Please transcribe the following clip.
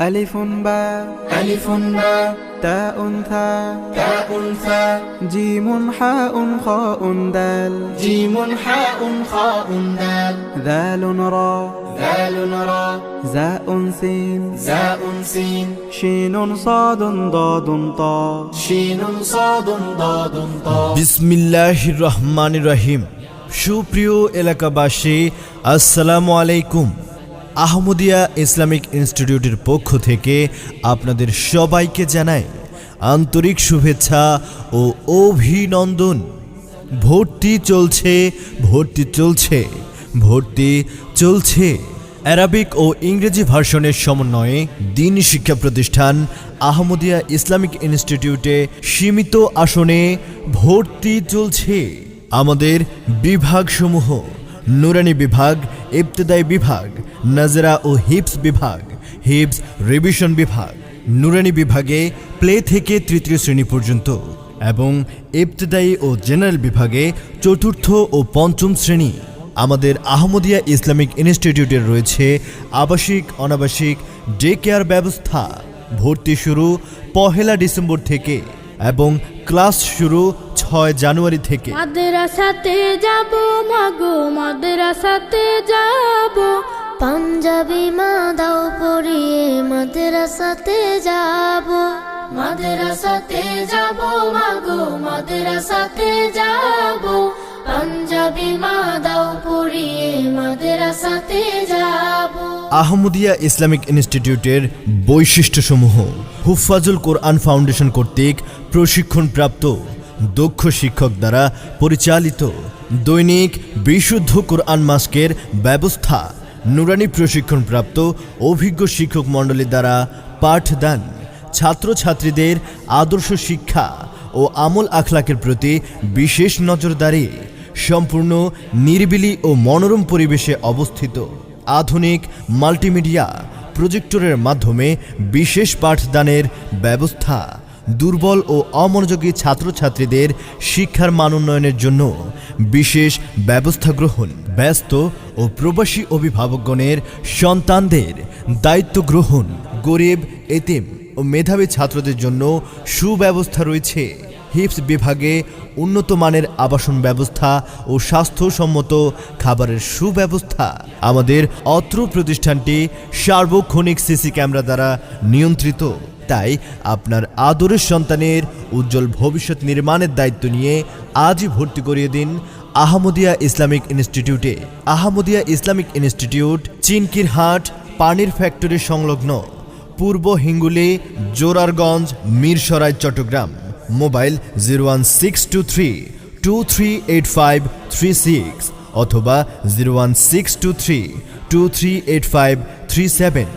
ألف باء ألف باء تاء ثاء تاء ثاء جيم حاء خاء دال جيم حاء خاء دال ذال را ذال را زاء سين زاء سين شين صاد ضاد طا شين صاد ضاد طاء বিসমিল্লাহ রহমান রহিম সুপ্রিয় এলাকাবাসী আসসালামু আলাইকুম আহমদিয়া ইসলামিক ইনস্টিটিউটের পক্ষ থেকে আপনাদের সবাইকে জানাই আন্তরিক শুভেচ্ছা ও অভিনন্দন। ভর্তি চলছে ভর্তি চলছে ভর্তি চলছে। অ্যারাবিক ও ইংরেজি ভার্সনের সমন্বয়ে দিন শিক্ষা প্রতিষ্ঠান আহমদিয়া ইসলামিক ইনস্টিটিউটে সীমিত আসনে ভর্তি চলছে। আমাদের বিভাগসমূহ, নুরানি বিভাগ, ইবতদায়ী বিভাগ নাজরা ও হিপস বিভাগ, হিপস রিভিশন বিভাগ, নুরানি বিভাগে প্লে থেকে তৃতীয় শ্রেণি পর্যন্ত এবং ইবতদায়ী ও জেনারেল বিভাগে চতুর্থ ও পঞ্চম শ্রেণি। আমাদের আহমদিয়া ইসলামিক ইনস্টিটিউটের রয়েছে আবাসিক, অনাবাসিক ডে কেয়ার ব্যবস্থা। ভর্তি শুরু পহেলা ডিসেম্বর থেকে এবং ক্লাস শুরু ছয় জানুয়ারি থেকে। মাদ্রাসাতে যাব মাগো মাদ্রাসাতে যাব। পাঞ্জাবি মা দাও পড়িয়ে মাদ্রাসাতে যাব। মাদ্রাসাতে যাব মাগো মাদ্রাসাতে যাব। পাঞ্জাবি মা দাও পড়িয়ে মাদ্রাসাতে যাব। আহমদিয়া ইসলামিক ইনস্টিটিউটের বৈশিষ্ট্যসমূহ। হুফাজুল কোরআন ফাউন্ডেশন কর্তৃক প্রশিক্ষণপ্রাপ্ত দক্ষ শিক্ষক দ্বারা পরিচালিত দৈনিক বিশুদ্ধ কোরআন মাস্কের ব্যবস্থা। নুরানি প্রশিক্ষণপ্রাপ্ত অভিজ্ঞ শিক্ষক মণ্ডলী দ্বারা পাঠদান, ছাত্রছাত্রীদের আদর্শ শিক্ষা ও আমল আখলাকের প্রতি বিশেষ নজরদারি, সম্পূর্ণ নিরিবিলি ও মনোরম পরিবেশে অবস্থিত আধুনিক মাল্টিমিডিয়া প্রজেক্টরের মাধ্যমে বিশেষ পাঠদানের ব্যবস্থা। দুর্বল ও অমনোযোগী ছাত্রছাত্রীদের শিক্ষার মান উন্নয়নের জন্য বিশেষ ব্যবস্থা গ্রহণ, ব্যস্ত ও প্রবাসী অভিভাবকগণের সন্তানদের দায়িত্ব গ্রহণ, গরিব, এতিম ও মেধাবী ছাত্রদের জন্য সুব্যবস্থা রয়েছে। হিপস বিভাগে উন্নত মানের আবাসন ব্যবস্থা ও স্বাস্থ্যসম্মত খাবারের সুব্যবস্থা। আমাদের অত্র প্রতিষ্ঠানটি সার্বক্ষণিক সিসি ক্যামেরা দ্বারা নিয়ন্ত্রিত। তাই আপনার আদরের সন্তানের উজ্জ্বল ভবিষ্যৎ নির্মাণের দায়িত্ব নিয়ে আজই ভর্তি করিয়ে দিন আহমদিয়া ইসলামিক ইনস্টিটিউটে। আহমদিয়া ইসলামিক ইনস্টিটিউট চিনকিরহাট পানির ফ্যাক্টরি সংলগ্ন, পূর্ব Hinguli, Zorarganj, Mirsarai, Chittagong. Mobile zero one six two three two three eight five three six অথবা zero one six two three two three eight five three seven.